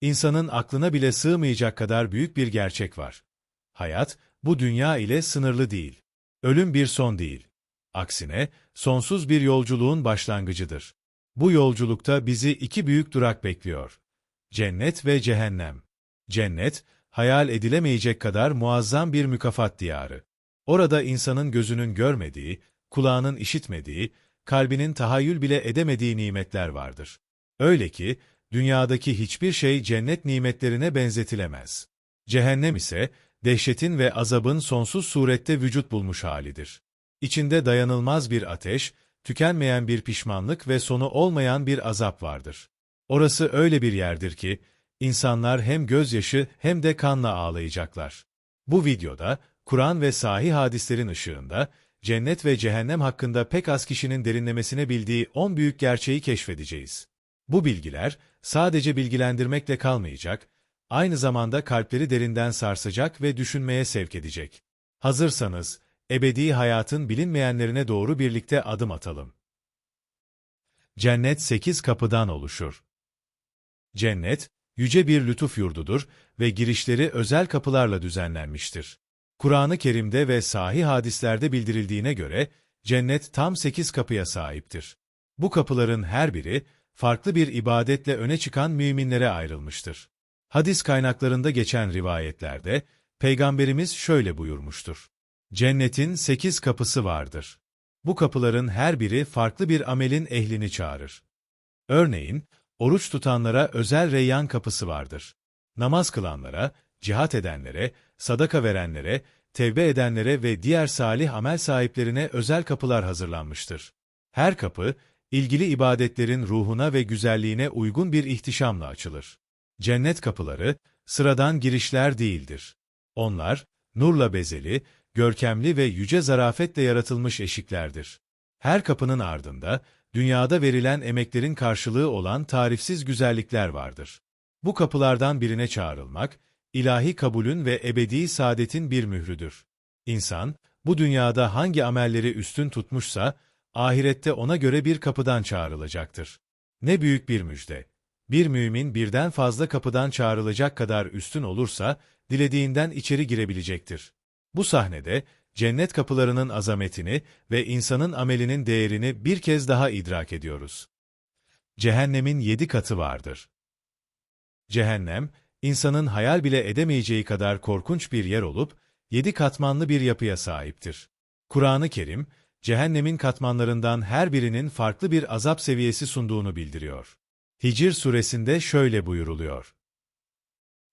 İnsanın aklına bile sığmayacak kadar büyük bir gerçek var. Hayat, bu dünya ile sınırlı değil. Ölüm bir son değil. Aksine, sonsuz bir yolculuğun başlangıcıdır. Bu yolculukta bizi iki büyük durak bekliyor. Cennet ve cehennem. Cennet, hayal edilemeyecek kadar muazzam bir mükafat diyarı. Orada insanın gözünün görmediği, kulağının işitmediği, kalbinin tahayyül bile edemediği nimetler vardır. Öyle ki, dünyadaki hiçbir şey cennet nimetlerine benzetilemez. Cehennem ise, dehşetin ve azabın sonsuz surette vücut bulmuş halidir. İçinde dayanılmaz bir ateş, tükenmeyen bir pişmanlık ve sonu olmayan bir azap vardır. Orası öyle bir yerdir ki, insanlar hem gözyaşı hem de kanla ağlayacaklar. Bu videoda, Kur'an ve sahih hadislerin ışığında, cennet ve cehennem hakkında pek az kişinin derinlemesine bildiği 10 büyük gerçeği keşfedeceğiz. Bu bilgiler, sadece bilgilendirmekle kalmayacak, aynı zamanda kalpleri derinden sarsacak ve düşünmeye sevk edecek. Hazırsanız, ebedi hayatın bilinmeyenlerine doğru birlikte adım atalım. Cennet sekiz kapıdan oluşur. Cennet, yüce bir lütuf yurdudur ve girişleri özel kapılarla düzenlenmiştir. Kur'an-ı Kerim'de ve sahih hadislerde bildirildiğine göre, cennet tam sekiz kapıya sahiptir. Bu kapıların her biri, farklı bir ibadetle öne çıkan müminlere ayrılmıştır. Hadis kaynaklarında geçen rivayetlerde, Peygamberimiz şöyle buyurmuştur. Cennetin sekiz kapısı vardır. Bu kapıların her biri farklı bir amelin ehlini çağırır. Örneğin, oruç tutanlara özel reyyan kapısı vardır. Namaz kılanlara, cihat edenlere, sadaka verenlere, tevbe edenlere ve diğer salih amel sahiplerine özel kapılar hazırlanmıştır. Her kapı, ilgili ibadetlerin ruhuna ve güzelliğine uygun bir ihtişamla açılır. Cennet kapıları, sıradan girişler değildir. Onlar, nurla bezeli, görkemli ve yüce zarafetle yaratılmış eşiklerdir. Her kapının ardında, dünyada verilen emeklerin karşılığı olan tarifsiz güzellikler vardır. Bu kapılardan birine çağrılmak, ilahi kabulün ve ebedi saadetin bir mührüdür. İnsan, bu dünyada hangi amelleri üstün tutmuşsa, ahirette ona göre bir kapıdan çağrılacaktır. Ne büyük bir müjde! Bir mümin birden fazla kapıdan çağrılacak kadar üstün olursa, dilediğinden içeri girebilecektir. Bu sahnede, cennet kapılarının azametini ve insanın amelinin değerini bir kez daha idrak ediyoruz. Cehennemin yedi katı vardır. Cehennem, insanın hayal bile edemeyeceği kadar korkunç bir yer olup, yedi katmanlı bir yapıya sahiptir. Kur'an-ı Kerim, cehennemin katmanlarından her birinin farklı bir azap seviyesi sunduğunu bildiriyor. Hicr suresinde şöyle buyuruluyor.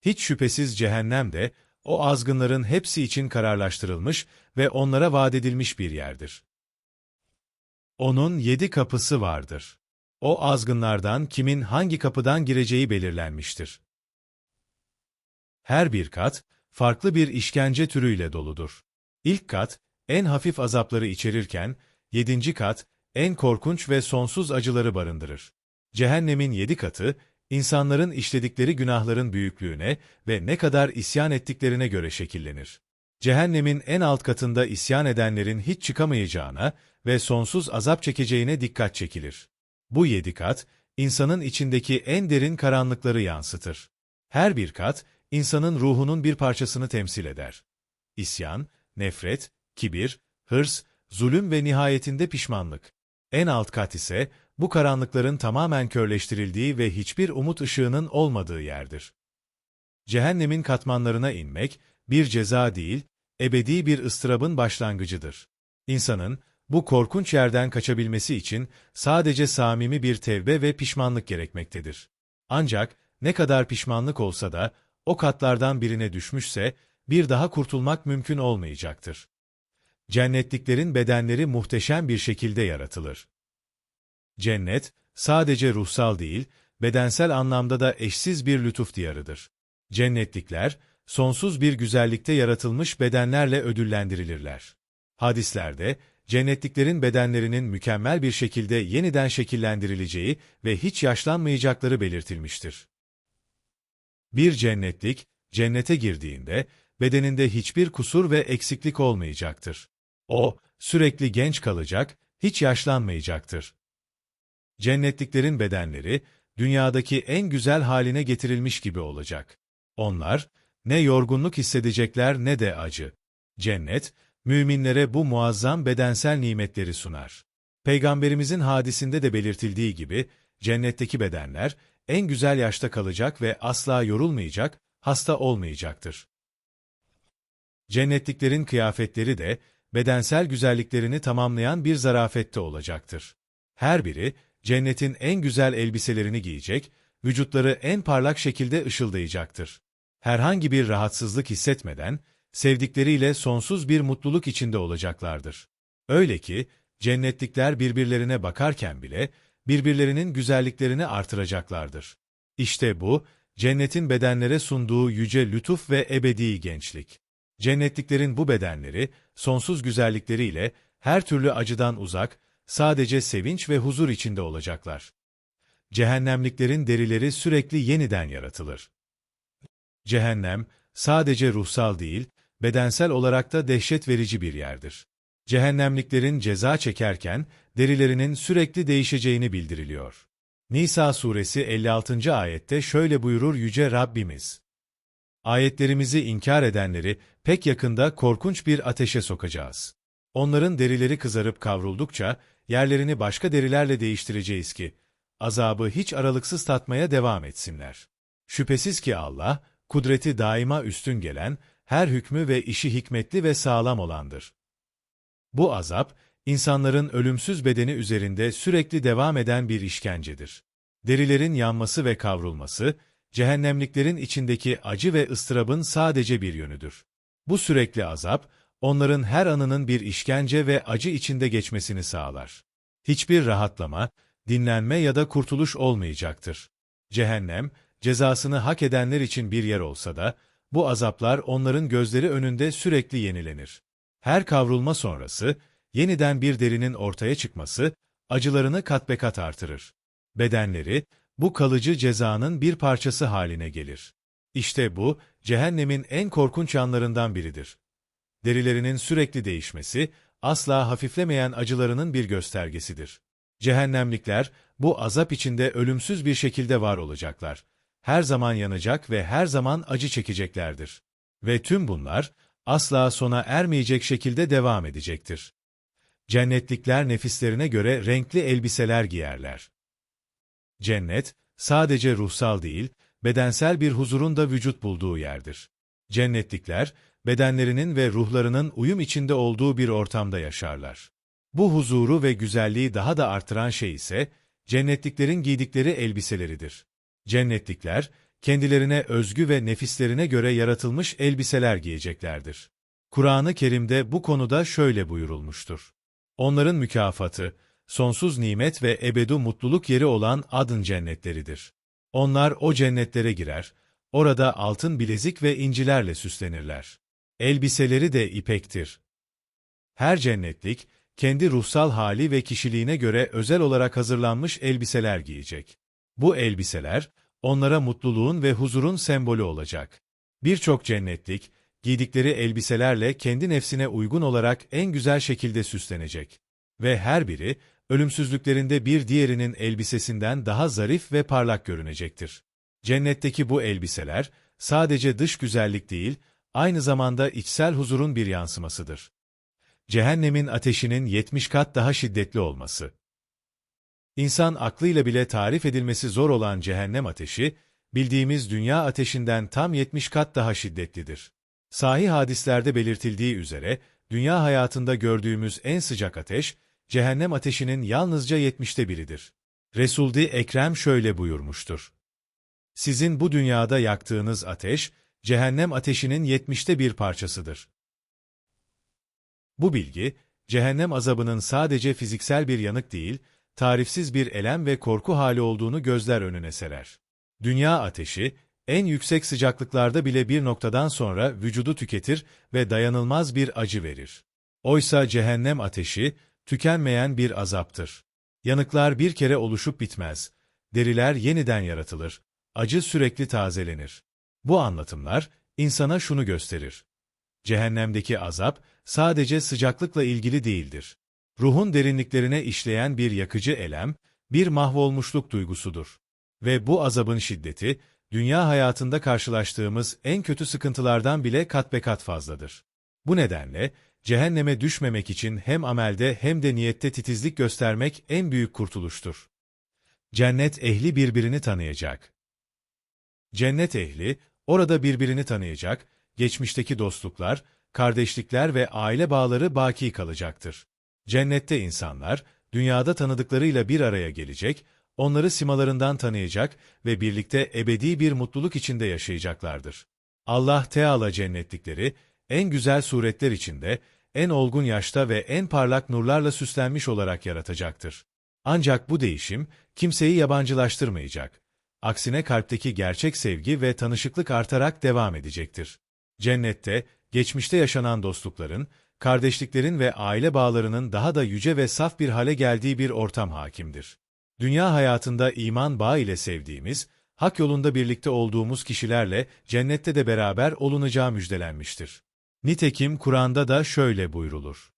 Hiç şüphesiz cehennem de, o azgınların hepsi için kararlaştırılmış ve onlara vaat edilmiş bir yerdir. Onun yedi kapısı vardır. O azgınlardan kimin hangi kapıdan gireceği belirlenmiştir. Her bir kat, farklı bir işkence türüyle doludur. İlk kat, en hafif azapları içerirken, yedinci kat, en korkunç ve sonsuz acıları barındırır. Cehennemin yedi katı, insanların işledikleri günahların büyüklüğüne ve ne kadar isyan ettiklerine göre şekillenir. Cehennemin en alt katında isyan edenlerin hiç çıkamayacağına ve sonsuz azap çekeceğine dikkat çekilir. Bu yedi kat, insanın içindeki en derin karanlıkları yansıtır. Her bir kat, insanın ruhunun bir parçasını temsil eder. İsyan, nefret, kibir, hırs, zulüm ve nihayetinde pişmanlık. En alt kat ise, bu karanlıkların tamamen körleştirildiği ve hiçbir umut ışığının olmadığı yerdir. Cehennemin katmanlarına inmek, bir ceza değil, ebedi bir ıstırabın başlangıcıdır. İnsanın, bu korkunç yerden kaçabilmesi için sadece samimi bir tevbe ve pişmanlık gerekmektedir. Ancak, ne kadar pişmanlık olsa da, o katlardan birine düşmüşse, bir daha kurtulmak mümkün olmayacaktır. Cennetliklerin bedenleri muhteşem bir şekilde yaratılır. Cennet, sadece ruhsal değil, bedensel anlamda da eşsiz bir lütuf diyarıdır. Cennetlikler, sonsuz bir güzellikte yaratılmış bedenlerle ödüllendirilirler. Hadislerde, cennetliklerin bedenlerinin mükemmel bir şekilde yeniden şekillendirileceği ve hiç yaşlanmayacakları belirtilmiştir. Bir cennetlik, cennete girdiğinde, bedeninde hiçbir kusur ve eksiklik olmayacaktır. O, sürekli genç kalacak, hiç yaşlanmayacaktır. Cennetliklerin bedenleri, dünyadaki en güzel haline getirilmiş gibi olacak. Onlar, ne yorgunluk hissedecekler ne de acı. Cennet, müminlere bu muazzam bedensel nimetleri sunar. Peygamberimizin hadisinde de belirtildiği gibi, cennetteki bedenler, en güzel yaşta kalacak ve asla yorulmayacak, hasta olmayacaktır. Cennetliklerin kıyafetleri de, bedensel güzelliklerini tamamlayan bir zarafette olacaktır. Her biri, cennetin en güzel elbiselerini giyecek, vücutları en parlak şekilde ışıldayacaktır. Herhangi bir rahatsızlık hissetmeden, sevdikleriyle sonsuz bir mutluluk içinde olacaklardır. Öyle ki, cennetlikler birbirlerine bakarken bile, birbirlerinin güzelliklerini artıracaklardır. İşte bu, cennetin bedenlere sunduğu yüce lütuf ve ebedi gençlik. Cennetliklerin bu bedenleri, sonsuz güzellikleriyle her türlü acıdan uzak, sadece sevinç ve huzur içinde olacaklar. Cehennemliklerin derileri sürekli yeniden yaratılır. Cehennem, sadece ruhsal değil, bedensel olarak da dehşet verici bir yerdir. Cehennemliklerin ceza çekerken, derilerinin sürekli değişeceğini bildiriliyor. Nisa suresi 56. ayette şöyle buyurur Yüce Rabbimiz. Ayetlerimizi inkar edenleri pek yakında korkunç bir ateşe sokacağız. Onların derileri kızarıp kavruldukça yerlerini başka derilerle değiştireceğiz ki azabı hiç aralıksız tatmaya devam etsinler. Şüphesiz ki Allah, kudreti daima üstün gelen, her hükmü ve işi hikmetli ve sağlam olandır. Bu azap, insanların ölümsüz bedeni üzerinde sürekli devam eden bir işkencedir. Derilerin yanması ve kavrulması, cehennemliklerin içindeki acı ve ıstırabın sadece bir yönüdür. Bu sürekli azap, onların her anının bir işkence ve acı içinde geçmesini sağlar. Hiçbir rahatlama, dinlenme ya da kurtuluş olmayacaktır. Cehennem, cezasını hak edenler için bir yer olsa da, bu azaplar onların gözleri önünde sürekli yenilenir. Her kavrulma sonrası, yeniden bir derinin ortaya çıkması, acılarını kat be kat artırır. Bedenleri, bu kalıcı cezanın bir parçası haline gelir. İşte bu, cehennemin en korkunç yanlarından biridir. Derilerinin sürekli değişmesi, asla hafiflemeyen acılarının bir göstergesidir. Cehennemlikler, bu azap içinde ölümsüz bir şekilde var olacaklar. Her zaman yanacak ve her zaman acı çekeceklerdir. Ve tüm bunlar, asla sona ermeyecek şekilde devam edecektir. Cennetlikler nefislerine göre renkli elbiseler giyerler. Cennet, sadece ruhsal değil, bedensel bir huzurun da vücut bulduğu yerdir. Cennetlikler, bedenlerinin ve ruhlarının uyum içinde olduğu bir ortamda yaşarlar. Bu huzuru ve güzelliği daha da artıran şey ise, cennetliklerin giydikleri elbiseleridir. Cennetlikler, kendilerine özgü ve nefislerine göre yaratılmış elbiseler giyeceklerdir. Kur'an-ı Kerim'de bu konuda şöyle buyurulmuştur. Onların mükafatı, sonsuz nimet ve ebedu mutluluk yeri olan adın cennetleridir. Onlar o cennetlere girer, orada altın bilezik ve incilerle süslenirler. Elbiseleri de ipektir. Her cennetlik, kendi ruhsal hali ve kişiliğine göre özel olarak hazırlanmış elbiseler giyecek. Bu elbiseler, onlara mutluluğun ve huzurun sembolü olacak. Birçok cennetlik, giydikleri elbiselerle kendi nefsine uygun olarak en güzel şekilde süslenecek. Ve her biri, ölümsüzlüklerinde bir diğerinin elbisesinden daha zarif ve parlak görünecektir. Cennetteki bu elbiseler, sadece dış güzellik değil, aynı zamanda içsel huzurun bir yansımasıdır. Cehennemin ateşinin 70 kat daha şiddetli olması. İnsan aklıyla bile tarif edilmesi zor olan cehennem ateşi, bildiğimiz dünya ateşinden tam 70 kat daha şiddetlidir. Sahih hadislerde belirtildiği üzere, dünya hayatında gördüğümüz en sıcak ateş, cehennem ateşinin yalnızca yetmişte biridir. Resuldi Ekrem şöyle buyurmuştur. Sizin bu dünyada yaktığınız ateş, cehennem ateşinin yetmişte bir parçasıdır. Bu bilgi, cehennem azabının sadece fiziksel bir yanık değil, tarifsiz bir elem ve korku hali olduğunu gözler önüne serer. Dünya ateşi, en yüksek sıcaklıklarda bile bir noktadan sonra vücudu tüketir ve dayanılmaz bir acı verir. Oysa cehennem ateşi, tükenmeyen bir azaptır. Yanıklar bir kere oluşup bitmez. Deriler yeniden yaratılır. Acı sürekli tazelenir. Bu anlatımlar, insana şunu gösterir. Cehennemdeki azap, sadece sıcaklıkla ilgili değildir. Ruhun derinliklerine işleyen bir yakıcı elem, bir mahvolmuşluk duygusudur. Ve bu azabın şiddeti, dünya hayatında karşılaştığımız en kötü sıkıntılardan bile kat be kat fazladır. Bu nedenle, cehenneme düşmemek için hem amelde hem de niyette titizlik göstermek en büyük kurtuluştur. Cennet ehli birbirini tanıyacak. Cennet ehli, orada birbirini tanıyacak, geçmişteki dostluklar, kardeşlikler ve aile bağları baki kalacaktır. Cennette insanlar, dünyada tanıdıklarıyla bir araya gelecek, onları simalarından tanıyacak ve birlikte ebedi bir mutluluk içinde yaşayacaklardır. Allah Teala cennetlikleri, en güzel suretler içinde, en olgun yaşta ve en parlak nurlarla süslenmiş olarak yaratacaktır. Ancak bu değişim, kimseyi yabancılaştırmayacak. Aksine kalpteki gerçek sevgi ve tanışıklık artarak devam edecektir. Cennette, geçmişte yaşanan dostlukların, kardeşliklerin ve aile bağlarının daha da yüce ve saf bir hale geldiği bir ortam hakimdir. Dünya hayatında iman bağı ile sevdiğimiz, hak yolunda birlikte olduğumuz kişilerle cennette de beraber olunacağı müjdelenmiştir. Nitekim Kur'an'da da şöyle buyrulur.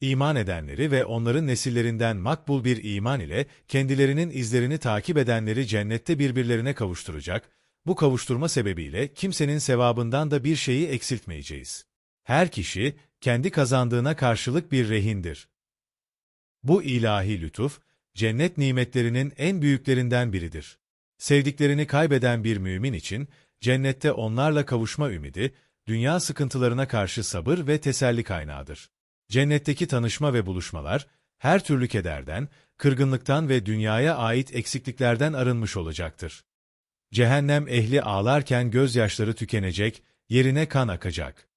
İman edenleri ve onların nesillerinden makbul bir iman ile kendilerinin izlerini takip edenleri cennette birbirlerine kavuşturacak, bu kavuşturma sebebiyle kimsenin sevabından da bir şeyi eksiltmeyeceğiz. Her kişi, kendi kazandığına karşılık bir rehindir. Bu ilahi lütuf, cennet nimetlerinin en büyüklerinden biridir. Sevdiklerini kaybeden bir mümin için, cennette onlarla kavuşma ümidi, dünya sıkıntılarına karşı sabır ve teselli kaynağıdır. Cennetteki tanışma ve buluşmalar, her türlü kederden, kırgınlıktan ve dünyaya ait eksikliklerden arınmış olacaktır. Cehennem ehli ağlarken gözyaşları tükenecek, yerine kan akacak.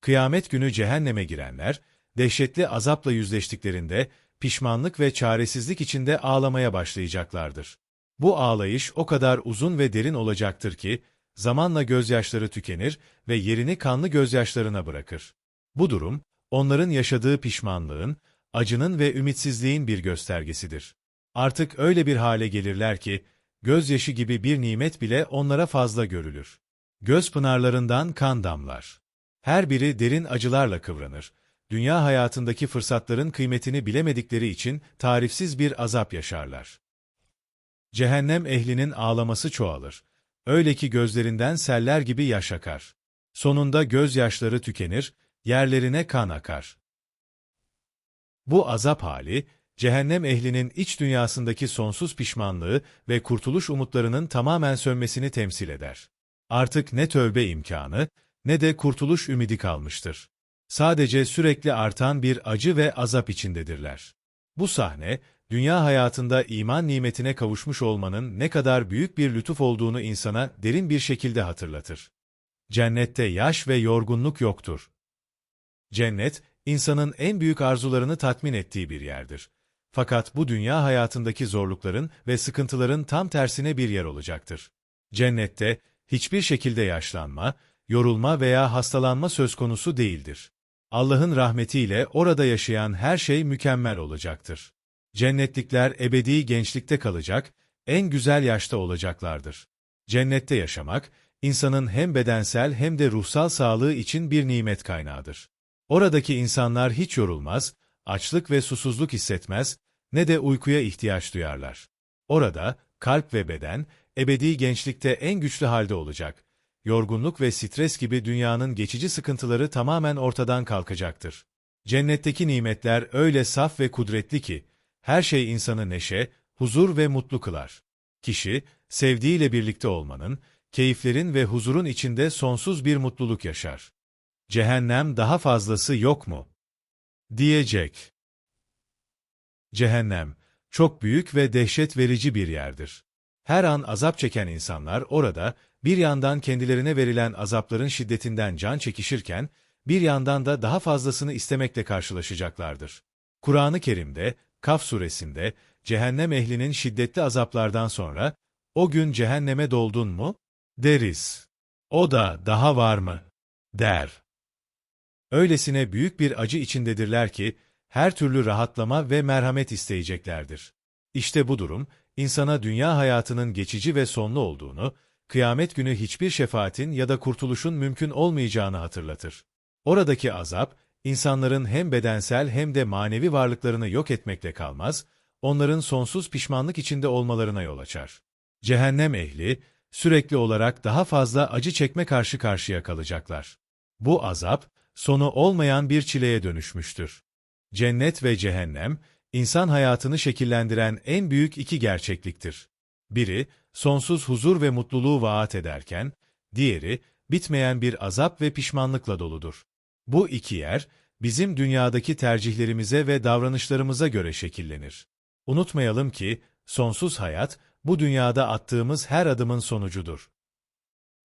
Kıyamet günü cehenneme girenler, dehşetli azapla yüzleştiklerinde, pişmanlık ve çaresizlik içinde ağlamaya başlayacaklardır. Bu ağlayış o kadar uzun ve derin olacaktır ki, zamanla gözyaşları tükenir ve yerini kanlı gözyaşlarına bırakır. Bu durum, onların yaşadığı pişmanlığın, acının ve ümitsizliğin bir göstergesidir. Artık öyle bir hale gelirler ki, gözyaşı gibi bir nimet bile onlara fazla görülür. Göz pınarlarından kan damlar. Her biri derin acılarla kıvranır. Dünya hayatındaki fırsatların kıymetini bilemedikleri için tarifsiz bir azap yaşarlar. Cehennem ehlinin ağlaması çoğalır. Öyle ki gözlerinden seller gibi yaş akar. Sonunda gözyaşları tükenir, yerlerine kan akar. Bu azap hali, cehennem ehlinin iç dünyasındaki sonsuz pişmanlığı ve kurtuluş umutlarının tamamen sönmesini temsil eder. Artık ne tövbe imkanı, ne de kurtuluş ümidi kalmıştır. Sadece sürekli artan bir acı ve azap içindedirler. Bu sahne, dünya hayatında iman nimetine kavuşmuş olmanın ne kadar büyük bir lütuf olduğunu insana derin bir şekilde hatırlatır. Cennette yaş ve yorgunluk yoktur. Cennet, insanın en büyük arzularını tatmin ettiği bir yerdir. Fakat bu dünya hayatındaki zorlukların ve sıkıntıların tam tersine bir yer olacaktır. Cennette hiçbir şekilde yaşlanma, yorulma veya hastalanma söz konusu değildir. Allah'ın rahmetiyle orada yaşayan her şey mükemmel olacaktır. Cennetlikler ebedi gençlikte kalacak, en güzel yaşta olacaklardır. Cennette yaşamak, insanın hem bedensel hem de ruhsal sağlığı için bir nimet kaynağıdır. Oradaki insanlar hiç yorulmaz, açlık ve susuzluk hissetmez, ne de uykuya ihtiyaç duyarlar. Orada, kalp ve beden, ebedi gençlikte en güçlü halde olacak. Yorgunluk ve stres gibi dünyanın geçici sıkıntıları tamamen ortadan kalkacaktır. Cennetteki nimetler öyle saf ve kudretli ki, her şey insanı neşe, huzur ve mutlu kılar. Kişi, sevdiğiyle birlikte olmanın, keyiflerin ve huzurun içinde sonsuz bir mutluluk yaşar. Cehennem daha fazlası yok mu? Diyecek. Cehennem, çok büyük ve dehşet verici bir yerdir. Her an azap çeken insanlar orada, bir yandan kendilerine verilen azapların şiddetinden can çekişirken, bir yandan da daha fazlasını istemekle karşılaşacaklardır. Kur'an-ı Kerim'de, Kaf suresinde, cehennem ehlinin şiddetli azaplardan sonra, o gün cehenneme doldun mu? deriz. O da daha var mı? der. Öylesine büyük bir acı içindedirler ki, her türlü rahatlama ve merhamet isteyeceklerdir. İşte bu durum, insana dünya hayatının geçici ve sonlu olduğunu, kıyamet günü hiçbir şefaatin ya da kurtuluşun mümkün olmayacağını hatırlatır. Oradaki azap, insanların hem bedensel hem de manevi varlıklarını yok etmekle kalmaz, onların sonsuz pişmanlık içinde olmalarına yol açar. Cehennem ehli, sürekli olarak daha fazla acı çekme karşı karşıya kalacaklar. Bu azap, sonu olmayan bir çileye dönüşmüştür. Cennet ve cehennem, insan hayatını şekillendiren en büyük iki gerçekliktir. Biri, sonsuz huzur ve mutluluğu vaat ederken, diğeri, bitmeyen bir azap ve pişmanlıkla doludur. Bu iki yer, bizim dünyadaki tercihlerimize ve davranışlarımıza göre şekillenir. Unutmayalım ki, sonsuz hayat, bu dünyada attığımız her adımın sonucudur.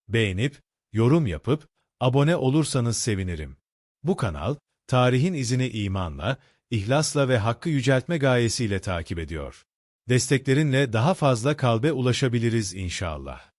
Beğenip, yorum yapıp, abone olursanız sevinirim. Bu kanal, tarihin izini imanla, ihlasla ve hakkı yüceltme gayesiyle takip ediyor. Desteklerinle daha fazla kalbe ulaşabiliriz inşallah.